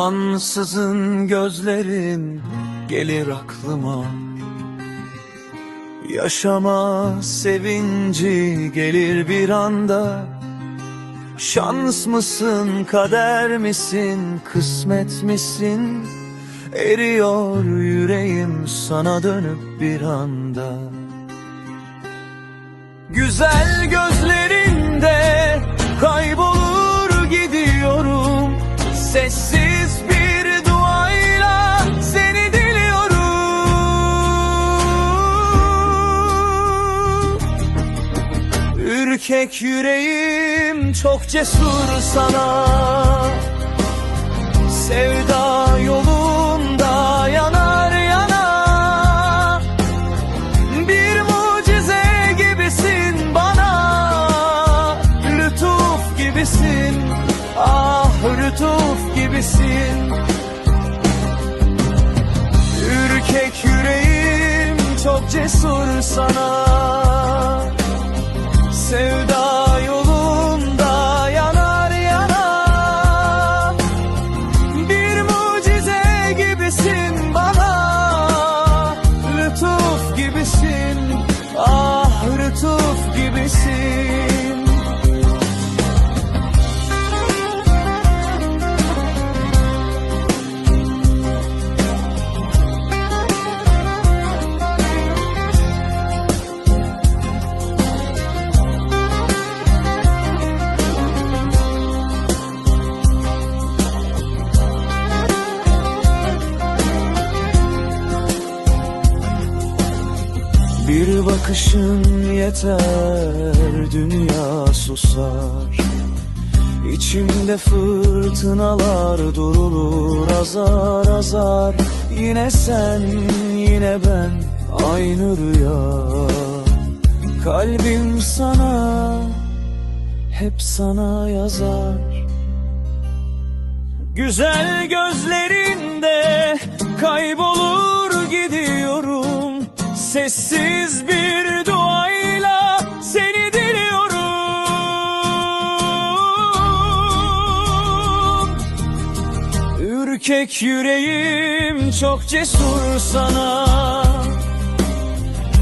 Ansızın gözlerin gelir aklıma. Yaşama sevinci gelir bir anda. Şans mısın, kader misin, kısmet misin? Eriyor yüreğim sana dönüp bir anda. Güzel gözlerinde Sessiz bir duayla seni diliyorum. Ürkek yüreğim çok cesur sana. Sevda yolunda yanar yana. Bir mucize gibisin bana. Lütuf gibisin. Ah lütuf gibisin Ürkek yüreğim çok cesur sana Bir bakışın yeter dünya susar. İçimde fırtınalar durulur azar azar. Yine sen yine ben aynı rüya. Kalbim sana hep sana yazar. Güzel gözlerinde Ürkek yüreğim çok cesur sana.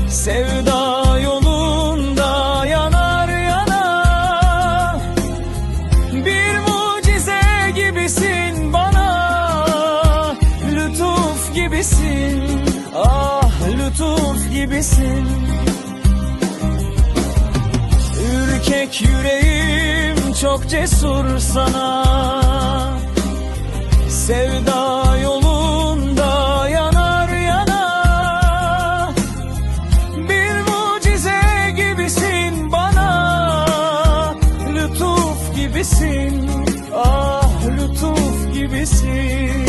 Sevda yolunda yanar yana. Bir mucize gibisin bana. Lütuf gibisin Ah lütuf gibisin. Ürkek yüreğim çok cesur sana Sevda yolunda yanar yana Bir mucize gibisin bana. Lütuf gibisin. Ah lütuf gibisin.